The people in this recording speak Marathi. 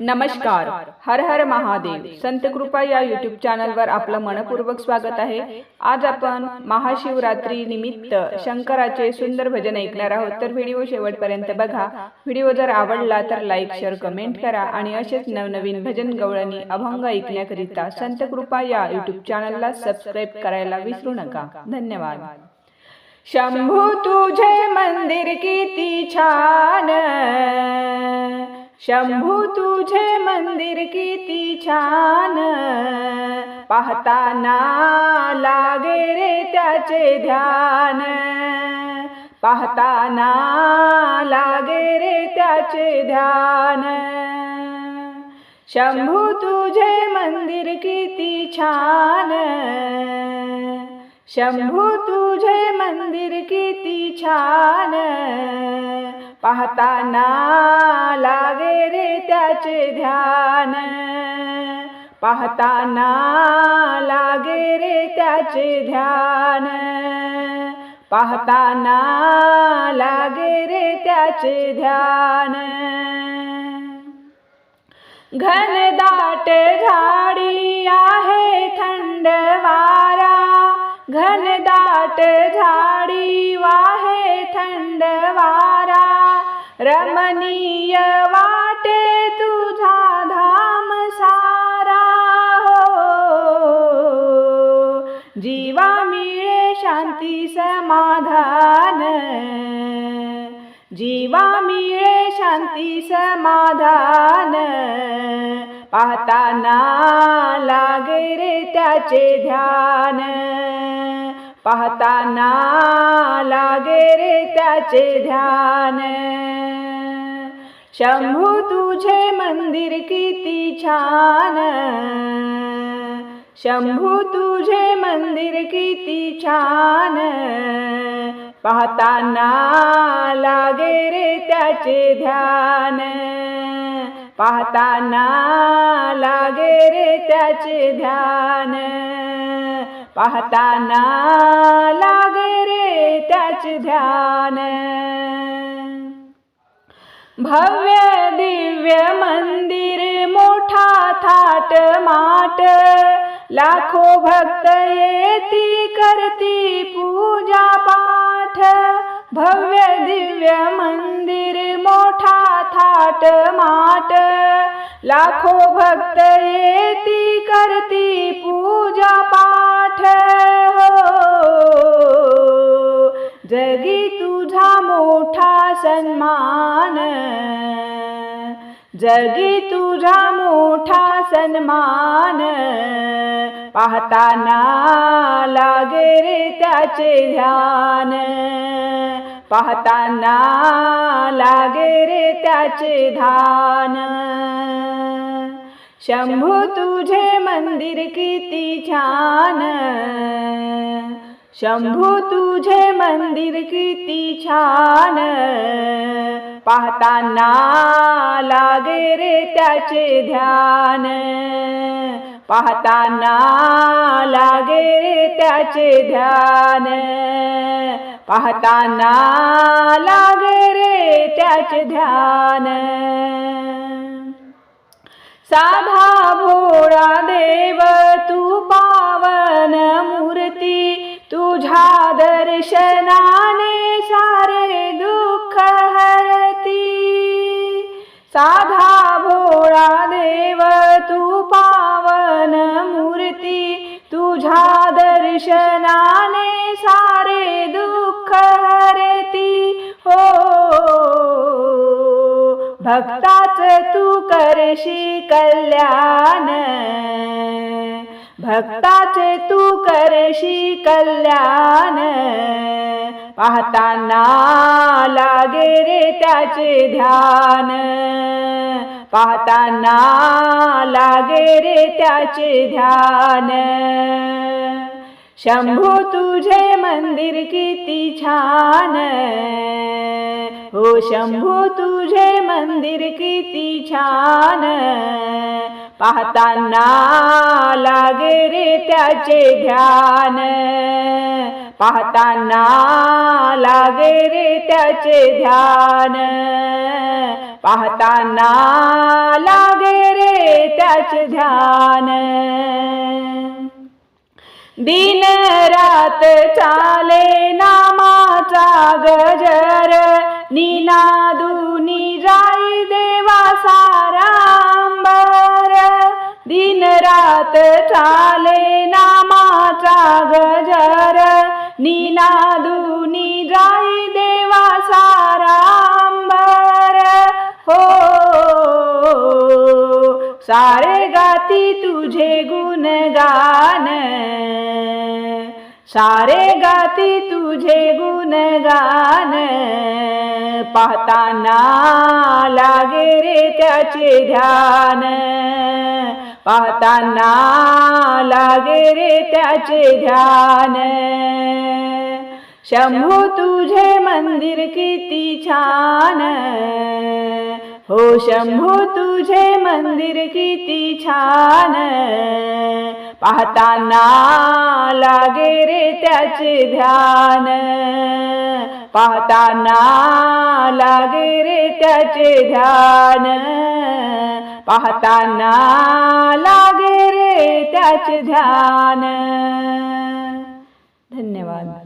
नमस्कार. हर हर महादेव. संत कृपा या युट्यूब चॅनलवर आपलं मनपूर्वक स्वागत आहे. आज आपण महाशिवरात्री निमित्त शंकराचे सुंदर भजन ऐकणार आहोत. तर व्हिडिओ शेवटपर्यंत बघा. व्हिडिओ जर आवडला तर लाईक शेअर कमेंट करा आणि असेच नवनवीन भजन गवळणी अभंग ऐकण्याकरिता संत कृपा या युट्यूब चॅनलला सबस्क्राईब करायला विसरू नका. धन्यवाद. शंभू तुझे मंदिर किती छान! शंभू तुझे मंदिर किती छान. पाहताना लागे रे त्याचे ध्यान. पाहताना लागे रे त्याचे ध्यान. शंभू तुझे मंदिर किती छान. शंभू तुझे मंदिर किती छान. पाहताना लागे रे त्याचे ध्यान. पाहताना लागे रे त्याचे ध्यान. पाहताना लागे रे त्याचे ध्यान. घनदाट झाडी आहे थंड वारा. घनदाट झाडी वाहे थंड वारा. रमणीय वाटे तुझा धाम सारा. हो जीवा मिळे शांती समाधान. जीवा मिळे शांती समाधान. पाहताना लागे रे त्याचे ध्यान. पाहताना लागे रे त्याचे ध्यान. शंभू तुझे मंदिर किती छान. शंभू तुझे मंदिर किती छान. पाहताना लागे रे त्याचे ध्यान. पाहताना लागे रे त्याचे ध्यान. पाहताना लागे रे त्याचे ध्यान. भव्य दिव्य मंदिर मोठा थाट माट. लाखो भक्त येती करती पूजा पाठ. भव्य दिव्य थाट माट लाखो भक्त येती करती पूजा पाठ हो. जगी तुझा मोठा सन्मान जगी तुझा मोठा सन्मान पाहताना लागे रे त्याचे ध्यान पाहताना लागे रे त्याचे धान. शंभू तुझे मंदिर किती छान. शंभू तुझे मंदिर किती छान. पाहताना लागे रे त्याचे ध्यान. पाहताना लागे रे त्याचे ध्यान. पाहताना लागे रे त्याचे ध्यान. साधा भोळा देव तू पावन मूर्ती तुझ्या दर्शनाने सारे दुःख हरती. साधा भोळा देव दर्शनाने सारे दुःख हरती. हो भक्ताच तू करशी कल्याण. भक्ताचे तू करशी कल्याण. पाहताना लागे रे त्याचे ध्यान. पाहताना लागे रे त्याचे ध्यान. शंभू तुझे मंदिर किती छान हो शंभू तुझे मंदिर किती छान पाहताना लागे रे त्याचे ध्यान. पाहताना लागे रे त्याचे ध्यान. पाहताना लागे रे त्याचे ध्यान. दिन रात चाले नामाचा गजर. निनादुनी जाई देवा सारांबर. दिन रात चाले नामाचा गजर. निनादुनी जाई देवा सारांबर. हो सारे गाती तुझे गुणगान. सारे गाती तुझे गुणगान पाहताना लागे रे त्याचे ध्यान. पाहताना लागे रे त्याचे ध्यान. शंभू तुझे मंदिर किती छान. हो शंभू तुझे मंदिर किती छान पाहताना लागे रे त्याचे ध्यान. पाहताना लागे रे त्याचे ध्यान. पाहताना लागे रे त्याचे ध्यान. धन्यवाद.